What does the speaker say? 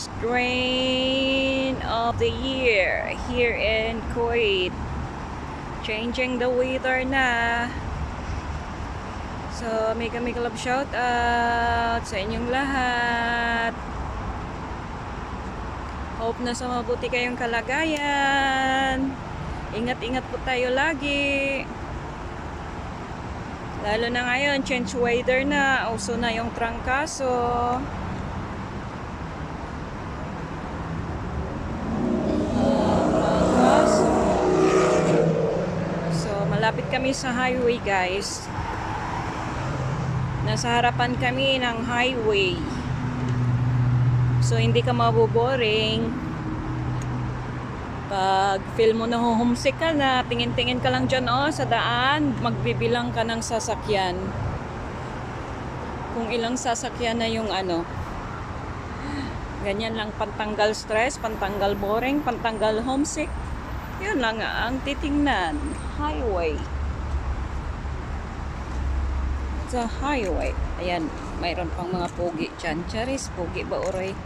first rain of the year here in Kuwait. Changing the weather na. So, mega mega love shout out sa inyong lahat. Hope na sa mabuti kayong kalagayan. Ingat-ingat po tayo lagi. Lalo na ngayon, change weather na. Uso na yung. Trangkaso. So, malapit kami sa highway, guys. Nasa harapan kami ng highway. So, hindi ka maboboring. Pag feel mo na homesick ka na, tingin-tingin ka lang dyan oh, sa daan, magbibilang ka ng sasakyan. Kung ilang sasakyan na yung ano. Ganyan lang, pantanggal stress, pantanggal boring, pantanggal homesick. Yun lang ang titingnan. Highway. Sa highway. Ayan, mayroon pang mga pogi dyan. Charis, pogi ba oroy?